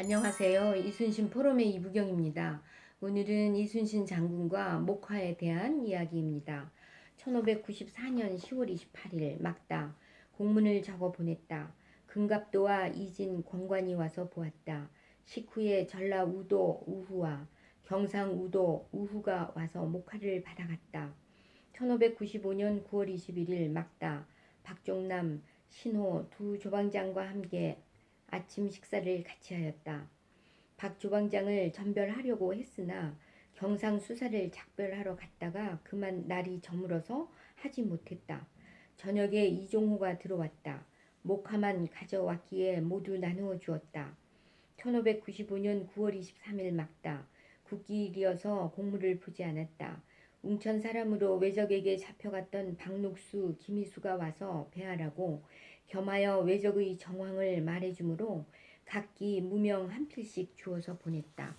안녕하세요. 이순신 포럼의 이부경입니다. 오늘은 이순신 장군과 목화에 대한 이야기입니다. 1594년 10월 28일 막다. 공문을 적어 보냈다. 금갑도와 이진 권관이 와서 보았다. 식후에 전라 우도 우후와 경상 우도 우후가 와서 목화를 받아갔다. 1595년 9월 21일 막다. 박종남, 신호 두 조방장과 함께 아침 식사를 같이 하였다. 박 조방장을 전별하려고 했으나 경상 수사를 작별하러 갔다가 그만 날이 저물어서 하지 못했다. 저녁에 이종호가 들어왔다. 목화만 가져왔기에 모두 나누어 주었다. 1595년 9월 23일 막다. 국기일이어서 공물을 보지 않았다. 웅천 사람으로 외적에게 잡혀갔던 박록수, 김희수가 와서 배하라고 겸하여 외적의 정황을 말해주므로 각기 무명 한 필씩 주어서 보냈다.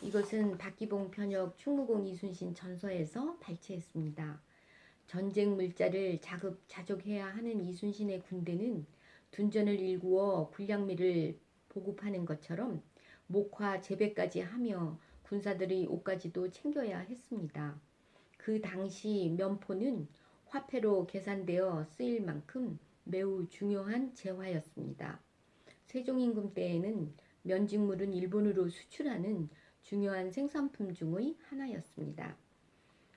이것은 박기봉 편역 충무공 이순신 전서에서 발췌했습니다. 전쟁 물자를 자급자족해야 하는 이순신의 군대는 둔전을 일구어 군량미를 보급하는 것처럼 목화 재배까지 하며 군사들의 옷까지도 챙겨야 했습니다. 그 당시 면포는 화폐로 계산되어 쓰일 만큼 매우 중요한 재화였습니다. 세종임금 때에는 면직물은 일본으로 수출하는 중요한 생산품 중의 하나였습니다.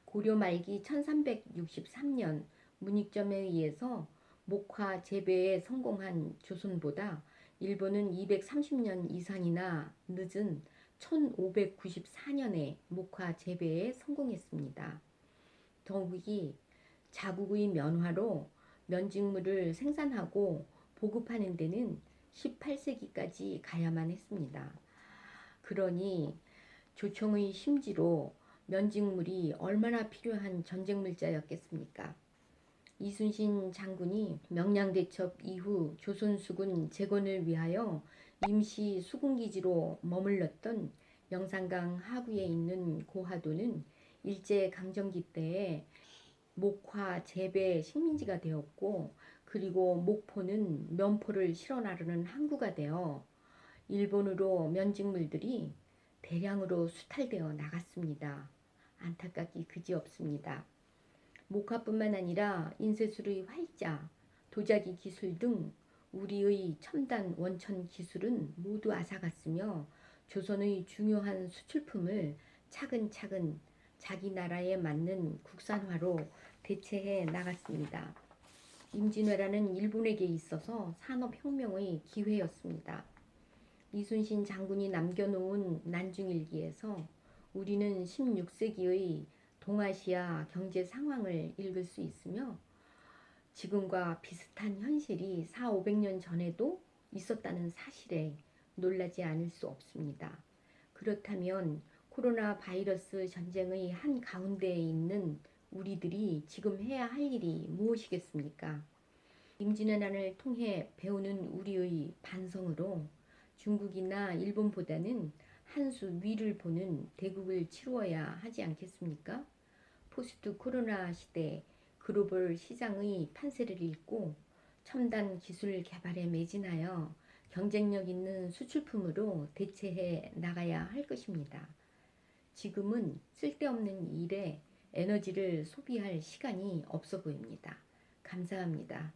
고려 말기 1363년 문익점에 의해서 목화 재배에 성공한 조선보다 일본은 230년 이상이나 늦은 1594년에 목화 재배에 성공했습니다. 더욱이 자국의 면화로 면직물을 생산하고 보급하는 데는 18세기까지 가야만 했습니다. 그러니 조총의 심지로 면직물이 얼마나 필요한 전쟁 물자였겠습니까? 이순신 장군이 명량대첩 이후 조선수군 재건을 위하여 임시 수군기지로 머물렀던 영산강 하구에 있는 고하도는 일제 강점기 때에 목화 재배 식민지가 되었고 그리고 목포는 면포를 실어 나르는 항구가 되어 일본으로 면직물들이 대량으로 수탈되어 나갔습니다. 안타깝기 그지없습니다. 목화뿐만 아니라 인쇄술의 활자, 도자기 기술 등 우리의 첨단 원천 기술은 모두 앗아갔으며 조선의 중요한 수출품을 차근차근 자기 나라에 맞는 국산화로 대체해 나갔습니다. 임진왜란은 일본에게 있어서 산업혁명의 기회였습니다. 이순신 장군이 남겨놓은 난중일기에서 우리는 16세기의 동아시아 경제 상황을 읽을 수 있으며 지금과 비슷한 현실이 4, 500년 전에도 있었다는 사실에 놀라지 않을 수 없습니다. 그렇다면 코로나 바이러스 전쟁의 한 가운데에 있는 우리들이 지금 해야 할 일이 무엇이겠습니까? 임진왜란을 통해 배우는 우리의 반성으로 중국이나 일본보다는 한 수 위를 보는 대국을 치루어야 하지 않겠습니까? 포스트 코로나 시대 글로벌 시장의 판세를 읽고 첨단 기술 개발에 매진하여 경쟁력 있는 수출품으로 대체해 나가야 할 것입니다. 지금은 쓸데없는 일에 에너지를 소비할 시간이 없어 보입니다. 감사합니다.